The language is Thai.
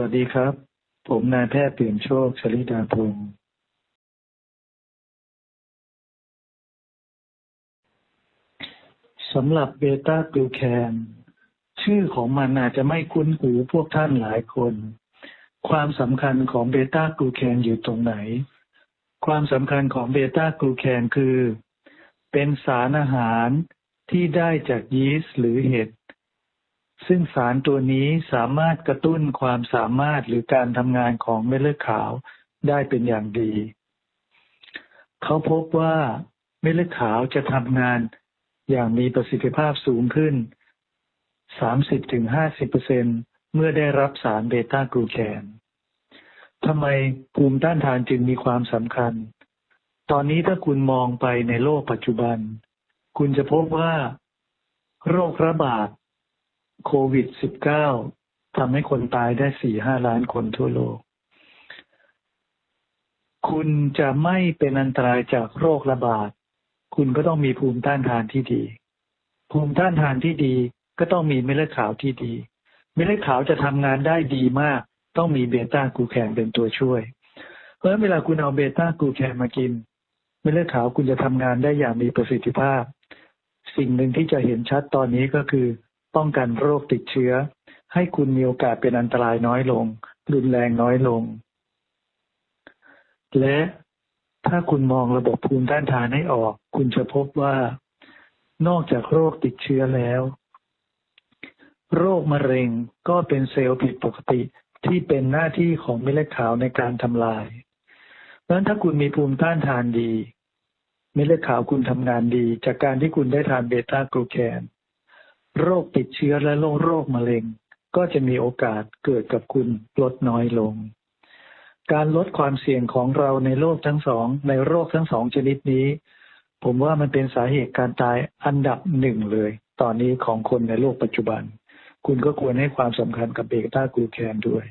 วัสดีครับ ผมนายแพทย์เปี่ยนโชคชลิดาพงศ์สำหรับเบต้ากลูแคนชื่อของมันอาจจะไม่คุ้นหูพวกท่านหลายคน ความสำคัญของเบต้ากลูแคนอยู่ตรงไหน ความสำคัญของเบต้ากลูแคนคือ เป็นสารอาหารที่ได้จากยีสต์หรือเห็ด ซึ่งสารตัวนี้สามารถกระตุ้นความสามารถหรือการทำงานของเม็ดเลือดขาวได้เป็นอย่างดี เขาพบว่าเม็ดเลือดขาวจะทำงานอย่างมีประสิทธิภาพสูงขึ้น 30-50%เมื่อได้รับสารเบต้ากลูแคนทำไมภูมิต้านทานจึงมีความสำคัญ ตอนนี้ถ้าคุณมองไปในโลกปัจจุบัน คุณจะพบว่า โรคระบาด โควิด -19 ทำให้คนตายได้สี่ห้าล้านคนทั่วโลก คุณจะไม่เป็นอันตรายจากโรคระบาด คุณก็ต้องมีภูมิต้านทานที่ดี ภูมิต้านทานที่ดีก็ต้องมีเม็ดเลือดขาวที่ดี เม็ดเลือดขาวจะทำงานได้ดีมาก ต้องมีเบต้ากูแคนเป็นตัวช่วย เพราะเวลาคุณเอาเบต้ากูแคนมากิน เม็ดเลือดขาวคุณจะทำงานได้อย่างมีประสิทธิภาพ สิ่งหนึ่งที่จะเห็นชัดตอนนี้ก็คือ ป้องกันโรคติดเชื้อ ให้คุณมีโอกาสเป็นอันตรายน้อยลง รุนแรงน้อยลง และถ้าคุณมองระบบภูมิต้านทานให้ออก คุณจะพบว่า นอกจากโรคติดเชื้อแล้ว โรคมะเร็งก็เป็นเซลล์ผิดปกติที่เป็นหน้าที่ของเม็ดเลือดขาวในการทำลายเพราะฉะนั้นถ้าคุณมีภูมิต้านทานดี เม็ดเลือดขาวคุณทำงานดี จากการที่คุณได้ทานเบต้ากลูแคน โรคติดเชื้อและโรคโรคมะเร็ง ก็จะมีโอกาสเกิดกับคุณลดน้อยลง การลดความเสี่ยงของเราในโรคทั้งสอง ในโรคทั้งสองชนิดนี้ ผมว่ามันเป็นสาเหตุการตายอันดับหนึ่งเลย ตอนนี้ของคนในโลกปัจจุบัน คุณก็ควรให้ความสำคัญกับเบต้ากลูแคนด้วย